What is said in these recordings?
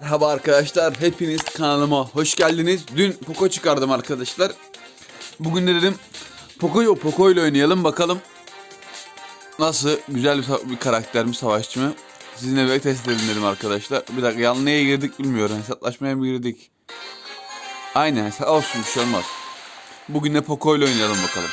Merhaba arkadaşlar, hepiniz kanalıma hoş geldiniz. Dün Poco çıkardım arkadaşlar. Bugün de dedim Poco'yu Poco ile oynayalım bakalım. Nasıl güzel bir, bir karakter mi, savaşçı mı? Sizinle birlikte test edelim dedim arkadaşlar. Bir dakika yanlı neye girdik bilmiyorum. Hesaplaşmaya mı girdik? Aynen olsun bir şey olmaz. Bugün de Poco ile oynayalım bakalım.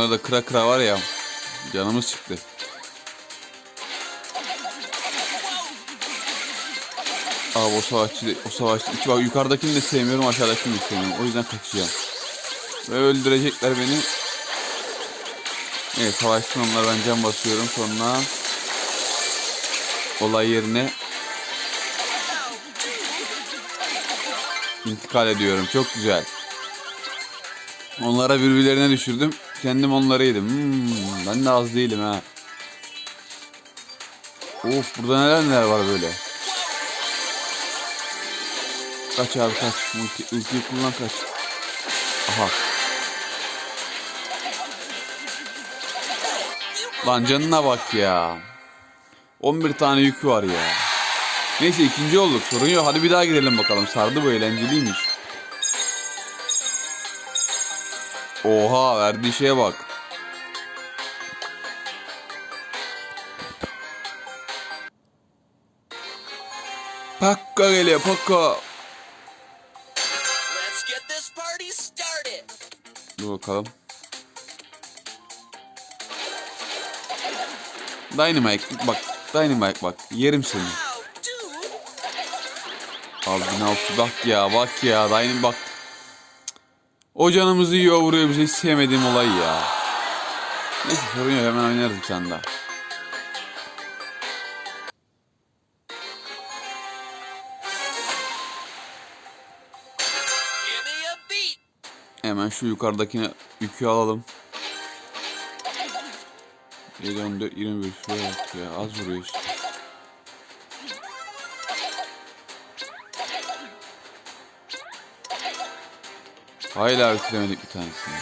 Bunlar da kıra kıra var ya. Canımız çıktı. Abi o savaşçı, o savaşçı. İki bak yukarıdakini de sevmiyorum, aşağıdakini de sevmiyorum. O yüzden kaçacağım. Ve öldürecekler beni. Evet savaşsın onlar ben can basıyorum sonra olay yerine intikal ediyorum. Çok güzel. Onlara birbirlerine düşürdüm. Kendim onları yedim. Hmm, ben de az değilim ha. Of burada neler neler var böyle. Kaç abi kaç. Ulti, ultiyi kullan kaç. Aha. Lan canına bak ya. 11 tane yükü var ya. Neyse ikinci olduk sorun yok. Hadi bir daha girelim bakalım. Sardı bu eğlenceliymiş. Oha verdiği şeye bak. Pakka geliyor pakka. Let's get this party started. Dur bakalım. Dynamite bak. Dynamite bak. Yerim seni. Abi 1600 bak ya bak ya. Dynamite bak. O canımızı yiyor vuruyor bize hiç sevmediğim olay ya. Neyse sorun yok hemen oynarız bir tane daha. Hemen şu yukarıdakine yükü alalım. 7 14 21 şuraya bak ya az vuruyoruz. Hala bitiremedik bir tanesini.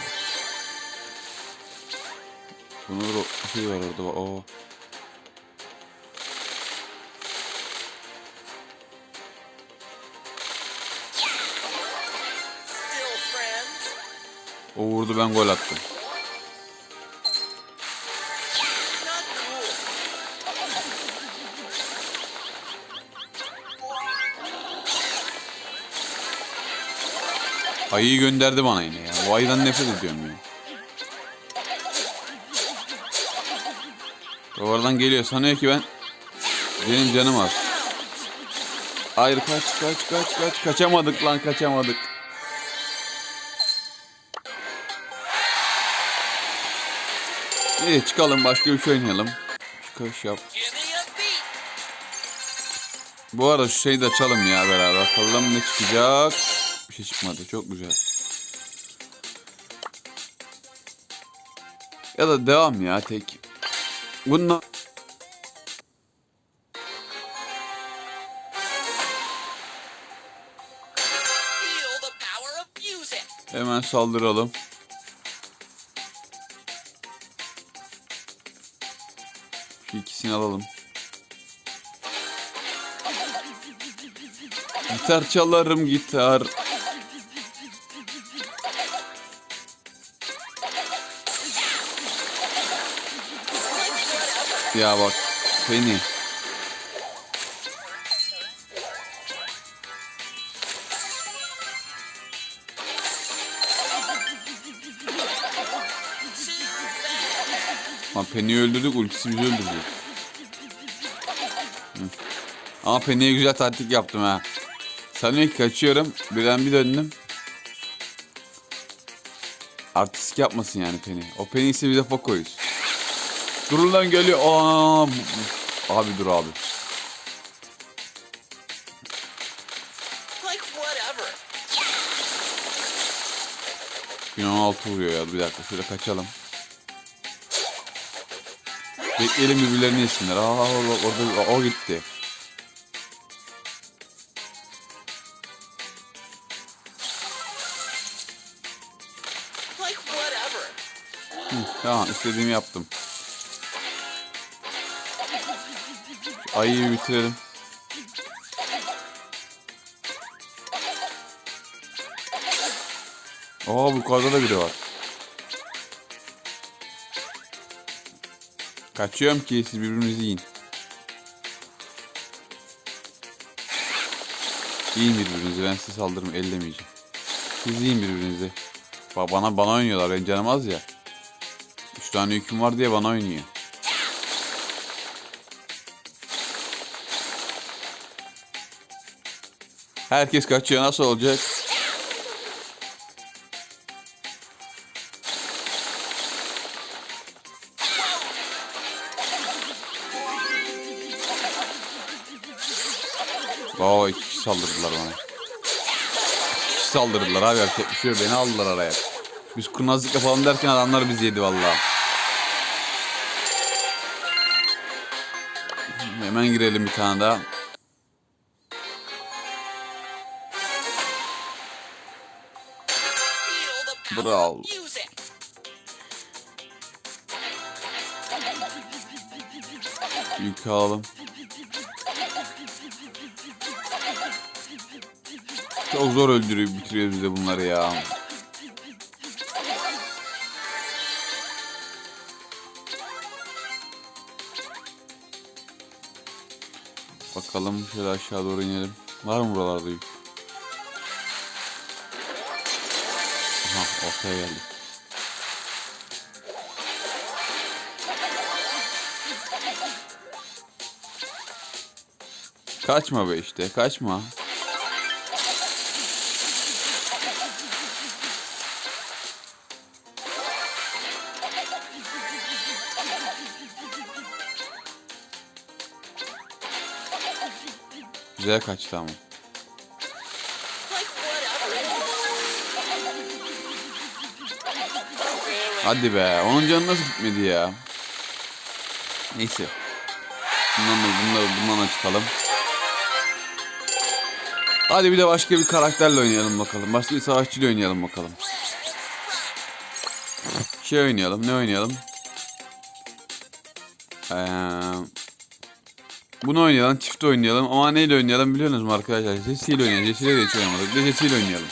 Bunun şey var orada o. O vurdu ben gol attım. Ayıyı gönderdi bana yine ya. Bu ayıdan nefret ediyorum ya. Oradan geliyor sanıyor ki ben benim canım az. Hayır kaç kaç kaç kaç kaçamadık lan kaçamadık. İyi çıkalım başka bir şey oynayalım. Çıkış yap. Bu arada şu şeyi de açalım ya beraber. Bakalım ne çıkacak. Şey çıkmadı. Çok güzel. Ya da devam ya tek. Bununla hemen saldıralım. Şu ikisini alalım. Gitar çalarım gitar. Ya bak Penny. Ama Penny'yi öldürdük ultisi bizi. Hı. Ama Penny'ye güzel taktik yaptım ha. Sanıyor ki kaçıyorum. Birden bir döndüm. Artistik yapmasın yani Penny. O Penny ise bize Poco'yuz. Durun lan geliyor. Aa, abi dur abi. Yunan altı vuruyor ya. Bir dakika şöyle kaçalım. Bekleyelim birbirlerini yesinler. Aa orada o gitti. Hı, tamam istediğimi yaptım. Ayıyı bitirelim. Aa yukarıda da biri var. Kaçıyorum ki siz birbirinizi yiyin. Yiyin birbirinizi ben size saldırım ellemeyeceğim. Siz yiyin birbirinizi. Bak bana bana oynuyorlar benim canım az ya. Üç tane yüküm var diye bana oynuyor. Herkes kaçıyor nasıl olacak? Oo saldırdılar bana. İki saldırdılar abi yapacak bir şey yok. Beni aldılar araya. Biz kurnazlık yapalım derken adamlar bizi yedi vallahi. Hemen girelim bir tane daha. Bravo. Yükü alalım. Çok zor öldürüyor, bitiriyor bize bunları ya. Bakalım şöyle aşağı doğru inelim. Var mı buralarda yük? Aha ortaya geldik. Kaçma be işte kaçma. Güzel kaçtı ama. Hadi be. Onun canı nasıl gitmedi ya? Neyse. Bundan da, bundan, bundan da çıkalım. Hadi bir de başka bir karakterle oynayalım bakalım. Başka bir savaşçıyla oynayalım bakalım. Şey oynayalım. Ne oynayalım? Ee, bunu oynayalım. Çift oynayalım. Ama neyle oynayalım biliyorsunuz mu arkadaşlar? Jesse ile oynayalım. Jesse de hiç oynamadık. Bir de Jesse oynayalım.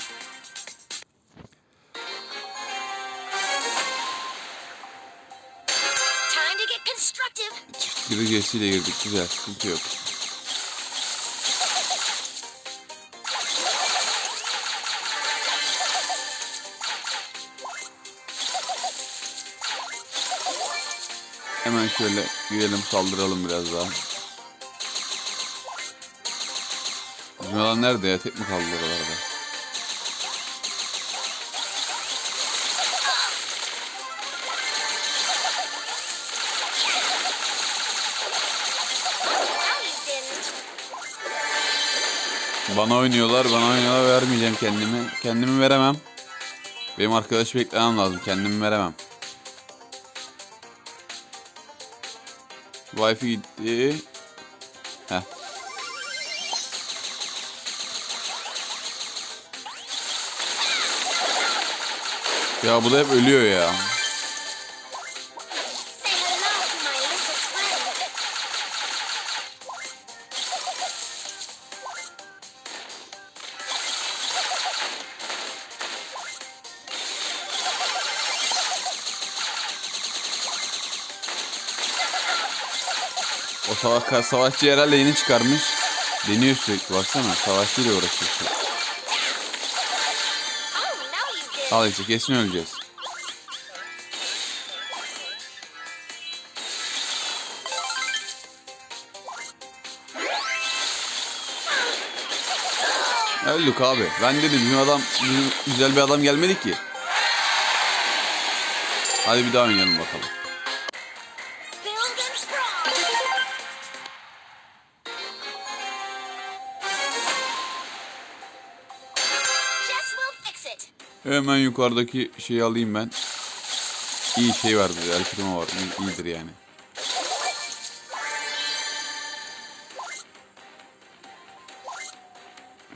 Jesse ile girdik. Güzel. Sıkıntı yok. Hemen şöyle girelim saldıralım biraz daha. Bizim nerede ya? Tek mi kaldı oralarda? Bana oynuyorlar, bana oynuyorlar vermeyeceğim kendimi. Kendimi veremem. Benim arkadaşı beklemem lazım. Kendimi veremem. Wi-Fi gitti. Heh. Ya bu da hep ölüyor ya. Savaş, savaşçı herhalde yeni çıkarmış. Deniyor sürekli baksana. Uğraşıyor now he's thinned. Al işte kesin öleceğiz. Öldük abi. Ben dedim bizim adam bizim güzel bir adam gelmedi ki. Hadi bir daha oynayalım bakalım. Hemen yukarıdaki şeyi alayım ben. İyi şey var bir El Primo var. İyi- iyidir yani.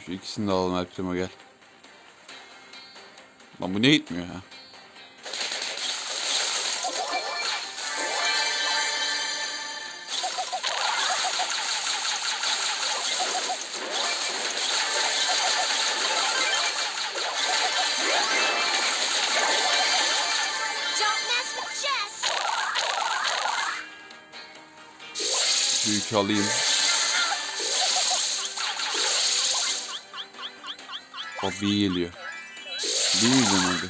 Şu ikisini de alalım El Primo gel. Lan bu ne gitmiyor ha? Büyük alayım. O B geliyor. B mi hadi?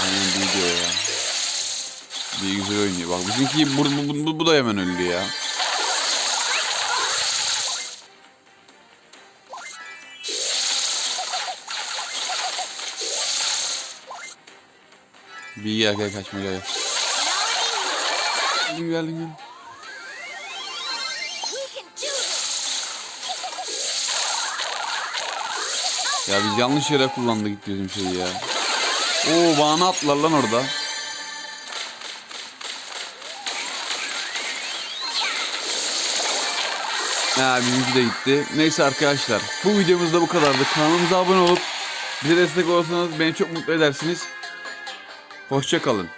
I'm in the lead. Aynen B diyor ya. B güzel oynuyor. Bak bizimki bu, bu, bu, bu da hemen öldü ya. B gel gel kaçma gel. Geldim geldim geldim. Ya biz yanlış yere kullandık bizim şeyi ya. Oo bana attılar lan orada. Ya bizimki de gitti. Neyse arkadaşlar bu videomuz da bu kadardı. Kanalımıza abone olup bize destek olursanız beni çok mutlu edersiniz. Hoşça kalın.